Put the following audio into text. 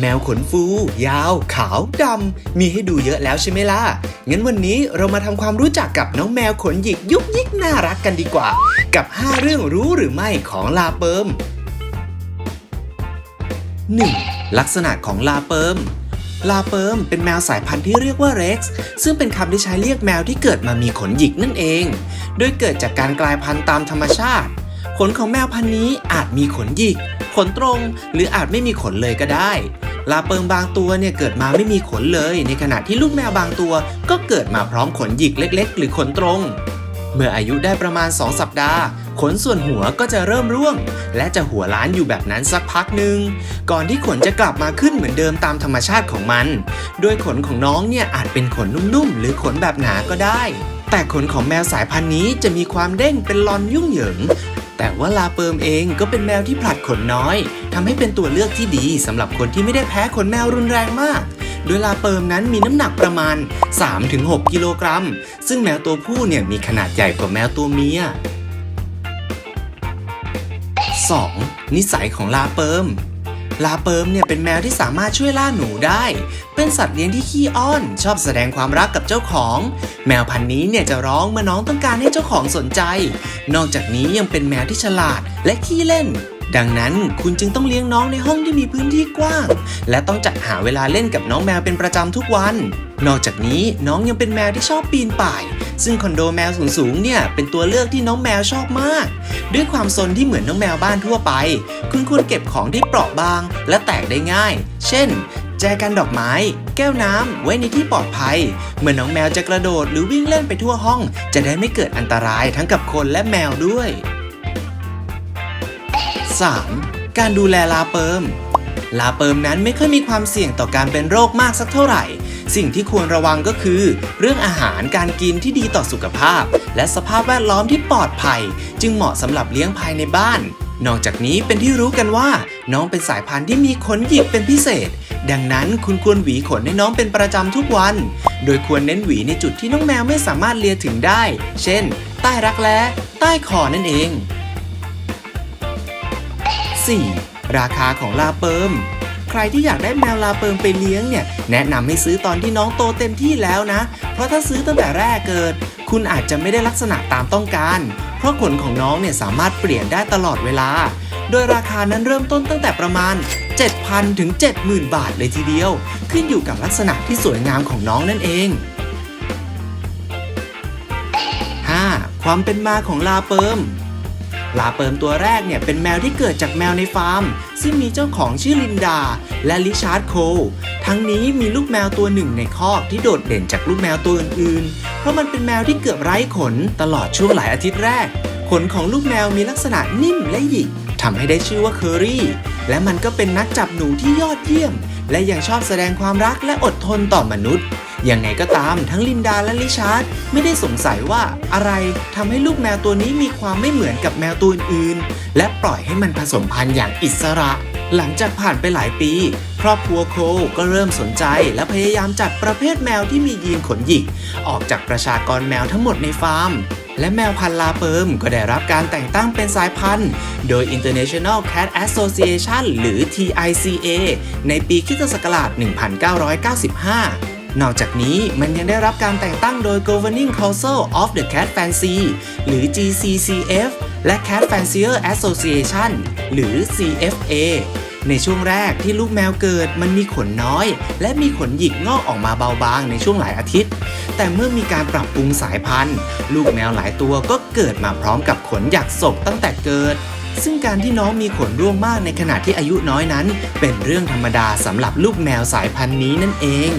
แมวขนฟู ยาว ขาวดำ มีให้ดูเยอะแล้วใช่ไหมล่ะ งั้นวันนี้เรามาทำความรู้จักกับน้องแมวขนหยิกยุกยิกน่ารักกันดีกว่า กับ 5 เรื่องรู้หรือไม่ของลาเปิม 1. ลักษณะของลาเปิมลาเปิมเป็นแมวสายพันธุ์ที่เรียกว่าเร็กซ์ซึ่งเป็นคำที่ใช้เรียกแมวที่เกิดมามีขนหยิกนั่นเอง โดยเกิดจากการกลายพันธุ์ตามธรรมชาติ ขนของแมวพันธุ์นี้อาจมีขนหยิก ขนตรง หรืออาจไม่มีขนเลยก็ได้ ลาเปิมบางตัวเนี่ยเกิดมาไม่มีขนเลย ในขณะที่ลูกแมวบางตัว ก็เกิดมาพร้อมขนหยิกเล็ก ๆ หรือขนตรง เมื่ออายุได้ประมาณ 2 สัปดาห์ ขนส่วนหัวก็จะเริ่มร่วง และจะหัวล้านอยู่แบบนั้นสักพักหนึ่งก่อนที่ขนจะกลับมาขึ้นเหมือนเดิมตามธรรมชาติของมัน โดยขนของน้องเนี่ยอาจเป็นขนนุ่มๆหรือขนแบบหนาก็ได้ แต่ขนของแมวสายพันธุ์นี้จะมีความเด้งเป็นลอนยุ่งเหยิง แต่ว่าลาเปิมเองก็เป็นแมวที่ผลัดขนน้อยทำให้เป็นตัวเลือกที่ดีสำหรับคนที่ไม่ได้แพ้ขนแมวรุนแรงมากโดยลาเปิมนั้นมีน้ำหนักประมาณ 3-6 กิโลกรัม ซึ่งแมวตัวผู้เนี่ยมีขนาดใหญ่กว่าแมวตัวเมีย 2. นิสัยของลาเปิม ลาเปิมเนี่ยเป็นแมวที่สามารถช่วยล่าหนูได้ เป็นสัตว์เลี้ยงที่ขี้อ้อน ชอบแสดงความรักกับเจ้าของ แมวพันธุ์นี้เนี่ยจะร้องเมื่อน้องต้องการให้เจ้าของสนใจ นอกจากนี้ยังเป็นแมวที่ฉลาดและขี้เล่น ดังนั้นคุณจึงต้องเลี้ยงน้องในห้องที่มีพื้นที่กว้าง และต้องจัดหาเวลาเล่นกับน้องแมวเป็นประจำทุกวัน นอกจากนี้น้องยังเป็นแมวที่ชอบปีนป่าย ซึ่งคอนโดแมวสูงๆเนี่ยเป็นตัวเลือกที่น้องแมวชอบมาก ด้วยความซนที่เหมือนน้องแมวบ้านทั่วไป คุณควรเก็บของที่เปราะบาง และแตกได้ง่าย เช่น แจกันดอกไม้ แก้วน้ำไว้ในที่ปลอดภัย เมื่อน้องแมวจะกระโดดหรือวิ่งเล่นไปทั่วห้อง จะได้ไม่เกิดอันตรายทั้งกับคนและแมวด้วย 3. การดูแลลาเปิมลาเปิมนั้นไม่ค่อยมีความเสี่ยงต่อการเป็นโรคมากสักเท่าไหร่ สิ่งที่ควรระวังก็คือ เรื่องอาหารการกินที่ดีต่อสุขภาพ และสภาพแวดล้อมที่ปลอดภัย จึงเหมาะสำหรับเลี้ยงภายในบ้าน นอกจากนี้เป็นที่รู้กันว่า น้องเป็นสายพันธุ์ที่มีขนหยิกเป็นพิเศษ ดังนั้นคุณควรหวีขนให้น้องเป็นประจำทุกวัน โดยควรเน้นหวีในจุดที่น้องแมวไม่สามารถเลียถึงได้ เช่น ใต้รักแร้ใต้คอนั่นเอง 4. ราคาของลาเปิม ใครที่อยากได้แมวลาเปิมไปเลี้ยงเนี่ย แนะนำให้ซื้อตอนที่น้องโตเต็มที่แล้วนะ เพราะถ้าซื้อตั้งแต่แรกเกิด คุณอาจจะไม่ได้ลักษณะตามต้องการ เพราะขนของน้องเนี่ยสามารถเปลี่ยนได้ตลอดเวลา โดยราคานั้นเริ่มต้นตั้งแต่ประมาณ 7,000 ถึง 70,000 บาทเลยทีเดียว ขึ้นอยู่กับลักษณะที่สวยงามของน้องนั่นเอง 5. ความเป็นมาของลาเปิม ลาเปิมตัวแรกเนี่ยเป็นแมวที่เกิดจากแมวในฟาร์ม ซึ่งมีเจ้าของชื่อลินดา และลิชาร์ดโคลทั้งนี้มีลูกแมวตัวหนึ่งในคอกที่โดดเด่นจากลูกแมวตัวอื่นๆ เพราะมันเป็นแมวที่เกือบไร้ขนตลอดช่วงหลายอาทิตย์แรก ขนของลูกแมวมีลักษณะนิ่มและหยิกทำให้ได้ชื่อว่าเคอรี่ และมันก็เป็นนักจับหนูที่ยอดเยี่ยม และยังชอบแสดงความรักและอดทนต่อมนุษย์ ยังไงก็ตามทั้งลินดาและลิชาร์ดไม่ได้สงสัยว่าอะไรทำให้ลูกแมวตัวนี้มีความไม่เหมือนกับแมวตัวอื่นๆ และปล่อยให้มันผสมพันธุ์อย่างอิสระ หลังจากผ่านไปหลายปี ครอบครัวโคก็เริ่มสนใจและพยายามจัดประเภทแมวที่มียีนขนหยิก ออกจากประชากรแมวทั้งหมดในฟาร์มและแมวพันลาเปิมก็ได้รับการแต่งตั้งเป็นสายพันธุ์ โดย International Cat Association หรือ TICA ในปีคิศักราช 1995 นอกจากนี้มันยังได้รับการแต่งตั้งโดย Governing Council of the Cat Fancy หรือ GCCF และ Cat Fancier Association หรือ CFA ในช่วงแรกที่ลูกแมวเกิดมันมีขนน้อย และมีขนหยิกงอกออกมาเบาบางในช่วงหลายอาทิตย์ แต่เมื่อมีการปรับปรุงสายพันธุ์ ลูกแมวหลายตัวก็เกิดมาพร้อมกับขนหยักศกตั้งแต่เกิด ซึ่งการที่น้องมีขนร่วงมากในขณะที่อายุน้อยนั้น เป็นเรื่องธรรมดาสำหรับลูกแมวสายพันธุ์นี้นั่นเอง